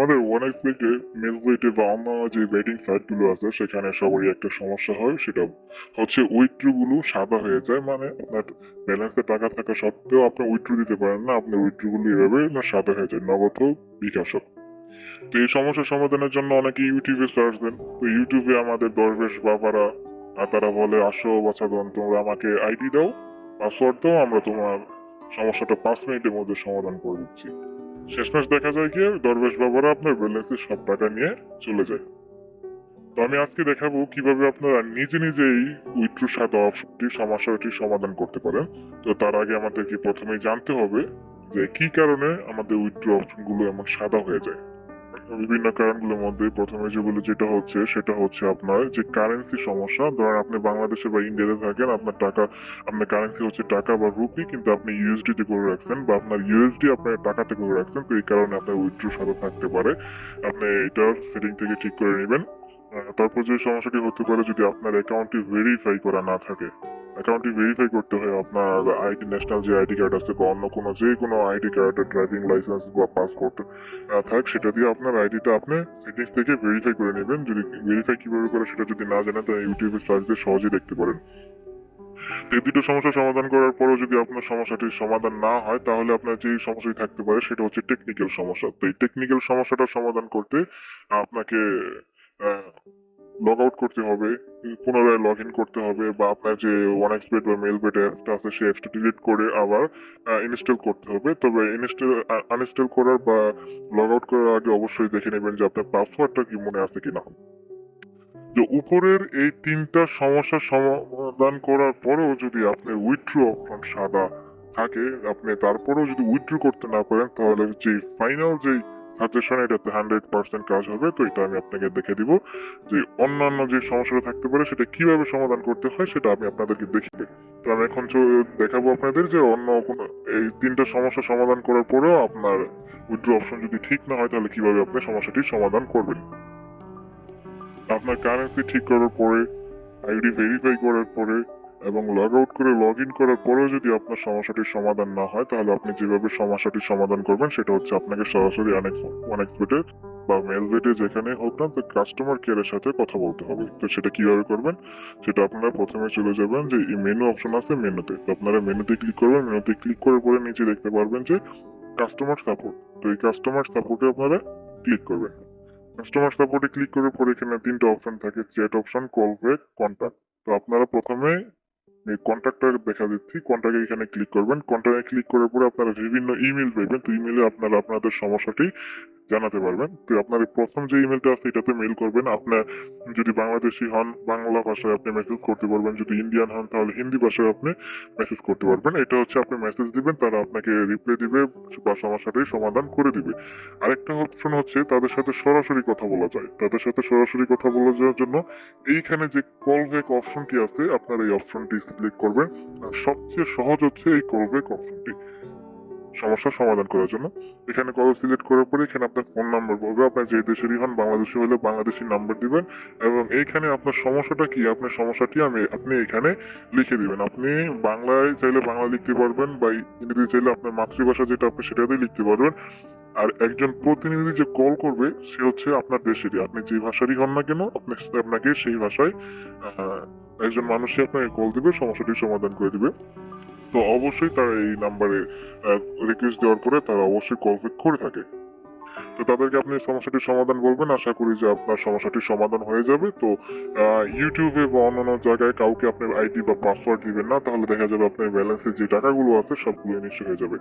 আমাদের one এক্সপেক্টে mail ওয়েটে বা অন্যান্য যে বেটিং সাইটগুলো আছে, সেখানে সবারই একটা সমস্যা হয়, সেটা হচ্ছে উইথড্রুগুলো সাদা হয়ে যায়। মানে আপনার ব্যালেন্সে টাকা থাকা সত্ত্বেও আপনি উইথড্রু দিতে পারেন না আপনার উইথড্রুগুলো এভাবে না সাদা হয়ে যায়, নগদ বিকাশ তো এই সমস্যার সমাধানের জন্য অনেকে ইউটিউবে সার্চ দেন। তো ইউটিউবে আমাদের দরবেশ বাবারা তারা বলে, আসো বাছাদন তোমরা আমাকে আইডি দাও পাসওয়ার্ড দাও, আমরা তোমার সমস্যাটা পাঁচ মিনিটের মধ্যে সমাধান করে দিচ্ছি। শেষমেশ দেখা যায় কি দরবেশ বাবারা আপনার ব্যালেন্সের সব টাকা নিয়ে চলে যায়। তো আমি আজকে দেখাবো কীভাবে আপনারা নিজে নিজেই উইথ্রু সাদা অপশনটি সমস্যাটি সমাধান করতে পারেন। তো তার আগে আমাদেরকে প্রথমেই জানতে হবে যে কি কারণে আমাদের উইথ্রু অপশনগুলো এমন সাদা হয়ে যায়। বিভিন্ন কারণগুলোর মধ্যে প্রথমে যেগুলো যেটা হচ্ছে, সেটা হচ্ছে আপনার যে কারেন্সি সমস্যা। ধরেন আপনি বাংলাদেশে বা ইন্ডিয়াতে থাকেন, আপনার টাকা, আপনার কারেন্সি হচ্ছে টাকা বা রুপি কিন্তু আপনি ইউএসডি তে করে রাখছেন বা আপনার ইউএসডি আপনার টাকাতে করে রাখছেন, তো এই কারণে আপনার উইথড্র সাথে থাকতে পারে। আপনি এটা সেটিং থেকে ঠিক করে নেবেন। তারপর যে সমস্যাটি হতে পারে যদি আপনার অ্যাকাউন্টটি ভেরিফাই করা না থাকে। অ্যাকাউন্টটি ভেরিফাই করতে হয় আপনার আইডি ন্যাশনাল যে আইডি কার্ড আছে বা অন্য কোনো যে কোনো আইডি কার্ড ড্রাইভিং লাইসেন্স বা পাসপোর্ট না থাক, সেটা দিয়ে আপনার আইডিটা আপনি সেটিংস থেকে ভেরিফাই করে নেবেন। যদি ভেরিফাই কীভাবে করে সেটা যদি না জানেন, তাহলে ইউটিউবে সার্চ দিয়ে সহজেই দেখতে পারেন। এই দুটো সমস্যা সমাধান করার পরেও যদি আপনার সমস্যাটির সমাধান না হয়, তাহলে আপনার যে সমস্যাটি থাকতে পারে, সেটা হচ্ছে টেকনিক্যাল সমস্যা। তো এই টেকনিক্যাল সমস্যাটা সমাধান করতে আপনাকে লগ আউট করতে হবে, পুনরায় লগ ইন করতে হবে বা আপনার যে ওয়ান এক্সপেট বা মেল বেট অ্যাপসটা আছে সেই অ্যাপসটা ডিলিট করে আবার ইনস্টল করতে হবে। তবে ইনস্টল আনইনস্টল করার বা লগ আউট করার আগে অবশ্যই দেখে নেবেন যে আপনার পাসওয়ার্ডটা কি মনে আছে কিনা। যে উপরের এই তিনটা সমস্যার সমাধান করার পরেও যদি আপনার উইথড্রু অপশন সাদা থাকে, আপনি তারপরেও যদি উইথড্রু করতে না পারেন, তাহলে যে ফাইনাল যে সাজেশন এটাতে হান্ড্রেড পার্সেন্ট কাজ হবে, তো এটা আমি আপনাকে দেখে দিব যে অন্যান্য যে সমস্যাটা থাকতে পারে, সেটা কীভাবে সমাধান করতে হয়, সেটা আমি আপনাদেরকে দেখিয়ে দেব। তো আমি এখন দেখাবো আপনাদের যে অন্য কোনো এই তিনটা সমস্যা সমাধান করার পরেও আপনার উইথড্রু অপশন যদি ঠিক না হয়, তাহলে কীভাবে আপনি সমস্যাটির সমাধান করবেন আপনার কারেন্সি ঠিক করার পরে আইডি ভেরিফাই করার পরে এবং লগ আউট করে লগ ইন করার পরেও যদি আপনার সমস্যাটির সমাধান না হয়, তাহলে আপনি যেভাবে সমস্যাটির সমাধান করবেন, সেটা হচ্ছে আপনাকে সরাসরি অনেক্সপেটে বা মেলবেটে যেখানে হোক না, তো কাস্টমার কেয়ারের সাথে কথা বলতে হবে। তো সেটা কীভাবে করবেন? সেটা আপনারা প্রথমে চলে যাবেন যে মেনু অপশন আছে মেনুতে তো আপনারা মেনুতে ক্লিক করবেন মেনুতে ক্লিক করার পরে নিচে দেখতে পারবেন যে কাস্টমার সাপোর্ট তো এই কাস্টমার সাপোর্টে আপনারা ক্লিক করবেন। কাস্টমার সাপোর্টে ক্লিক করার পরে এখানে তিনটা অপশন থাকে chat option call back contact তো আপনারা প্রথমে কন্ট্যাক্টটা দেখা দিচ্ছি। কন্ট্যাক্টে এখানে ক্লিক করবেন। কন্ট্রাক্টে ক্লিক করার পরে আপনারা বিভিন্ন ইমেল পাইবেন। তো ইমেলে আপনারা আপনাদের সমস্যাটি জানাতে পারবেন। তো আপনার প্রথম যে ইমেলটা আছে, এটাতে মেল করবেন। আপনার যদি বাংলাদেশি হন, বাংলা ভাষায় আপনি মেসেজ করতে পারবেন। যদি ইন্ডিয়ান হন, তাহলে হিন্দি ভাষায় আপনি মেসেজ করতে পারবেন। এটা হচ্ছে আপনি মেসেজ দিবেন, তারা আপনাকে রিপ্লাই দিবে বা সমস্যাটির সমাধান করে দিবে। আরেকটা অপশন হচ্ছে, তাদের সাথে সরাসরি কথা বলা যায়। তাদের সাথে সরাসরি কথা বলা যাওয়ার জন্য এইখানে যে কল ব্যাক অপশনটি আছে, আপনার এই অপশনটি সিলেক্ট করবেন। আর সবচেয়ে সহজ হচ্ছে এই কল ব্যাক অপশনটি সমস্যার সমাধান করার জন্য। এখানে কল সিলেক্ট করার পরে এখানে আপনার ফোন নাম্বার বলবে। আপনার যে দেশেরই হন, বাংলাদেশি হলে বাংলাদেশি নাম্বার দিবেন এবং এইখানে আপনার সমস্যাটা কি? আপনার সমস্যাটি আমি আপনি এখানে লিখে দিবেন। আপনি বাংলায় চাইলে বাংলা লিখতে পারবেন বা ইংরেজি চাইলে আপনার মাতৃভাষা যেটা আপনি সেটাতেই লিখতে পারবেন। আর একজন প্রতিনিধি যে কল করবে, সে হচ্ছে আপনার দেশেরই। আপনি যে ভাষারই হন না কেন আপনি আপনাকে সেই ভাষায় একজন মানুষই আপনাকে কল দিবে, সমস্যাটির সমাধান করে দিবে। তো অবশ্যই তারা এই নাম্বারে রিকোয়েস্ট দেওয়ার পরে তারা অবশ্যই কল ব্যাক করে থাকে। তো তাদেরকে আপনি সমস্যাটির সমাধান বলবেন, আশা করি যে আপনার সমস্যাটির সমাধান হয়ে যাবে। তো ইউটিউবে বা অন্যান্য জায়গায় কাউকে আপনার আইডি বা পাসওয়ার্ড দিবেন না, তাহলে দেখা যাবে আপনার ব্যালেন্সে যে টাকাগুলো আছে সবগুলো নিশ্চয় হয়ে যাবে।